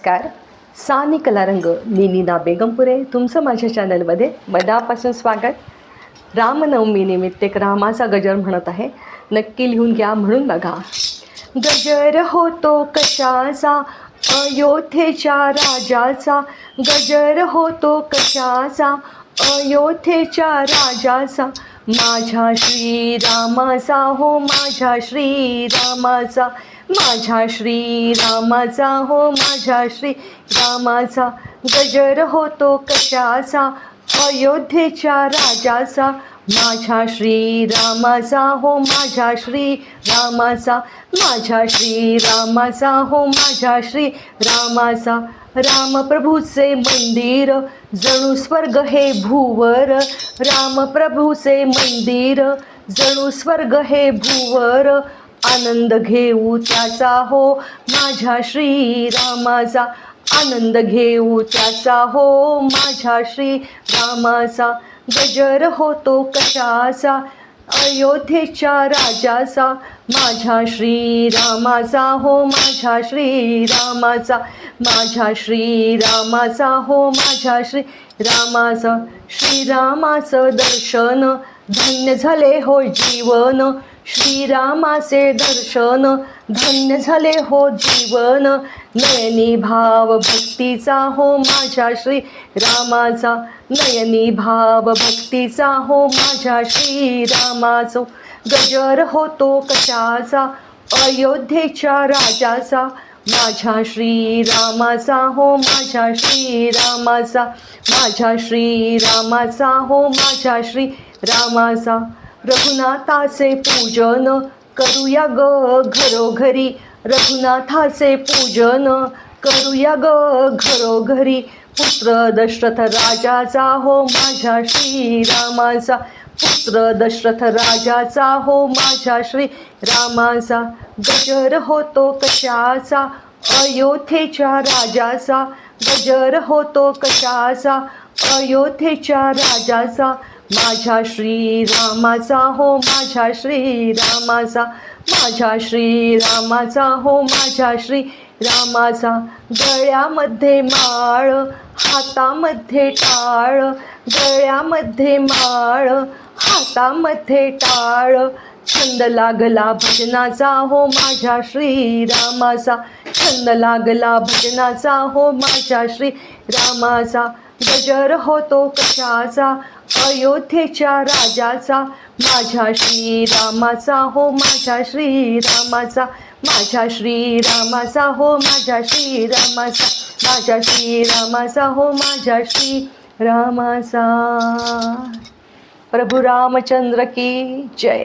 नमस्कार. सानी कलारंग मी नीना बेगमपुरे तुमचं माझ्या चॅनलमध्ये मनापासून स्वागत. रामनवमीनिमित्त एक रामाचा गजर म्हणत आहे. नक्की लिहून घ्या म्हणून बघा. गजर होतो कशाचा? अयोध्येच्या राजाचा. गजर होतो कशाचा? अयोध्येच्या राजाचा. माझ्या श्रीरामाचा हो माझ्या श्रीरामाचा. माझ्या श्रीरामाचा हो माझ्या श्रीरामाचा गजर होतो कशाचा? अयोध्येच्या राजाचा. माझ्या श्रीरामाचा हो माझ्या श्रीरामाचा माझ्या श्रीरामाचा हो माझ्या श्रीरामाचा रामप्रभूचे मंदिर जणू स्वर्ग हे भूवर. रामप्रभूचे मंदिर जणू स्वर्ग हे भूवर. आनंद घेऊ त्याचा हो. माझ्या श्रीरामाचा आनंद घेऊ त्याचा हो. माझ्या श्रीरामाचा गजर होतो कशाचा? अयोध्येच्या राजाचा माझ्या श्रीरामाचा हो. माझ्या श्रीरामाचा माझ्या श्रीरामाचा हो. माझ्या श्रीरामाचा श्रीरामाचं दर्शन धन्य झाले हो जीवन. श्रीरामाचे दर्शन. धन्य झाले हो जीवन. नयनी भाव भक्तीचा हो माझ्या श्री रामाचा नयनी भाव भक्तीचा हो माझ्या श्रीरामाचो. गजर होतो कशाचा? अयोध्येच्या राजाचा. माझ्या श्रीरामाचा हो माझ्या श्रीरामाचा माझ्या श्रीरामाचा हो माझ्या श्री रामाचा रघुनाथाचे पूजन करूया ग घरोघरी. रघुनाथाचे पूजन करूया ग घरोघरी. पुत्र दशरथ राजाचा हो माझ्या श्रीरामाचा. पुत्र दशरथ राजाचा हो माझ्या श्री रामाचा. गजर होतो कशाचा? अयोध्येच्या राजाचा. गजर होतो कशाचा? अयोध्येच्या राजाचा. माझ्या श्रीरामाचा हो माझ्या श्रीरामाचा. माझ्या श्रीरामाचा हो माझ्या श्री रामाचा गळ्यामध्ये माळ हातामध्ये टाळ. गळ्यामध्ये माळ हातामध्ये टाळ. छंद लागला भजनाचा हो माझ्या श्रीरामाचा. छंद लागला भजनाचा हो माझ्या श्रीरामाचा. गजर होतो कशाचा? अयोध्येच्या राजाचा. माझ्या श्रीरामाचा हो माझ्या श्रीरामाचा. माझ्या श्रीरामाचा हो माझ्या श्रीरामाचा. माझ्या श्रीरामाचा हो माझ्या श्रीरामाचा. प्रभू रामचंद्र की जय.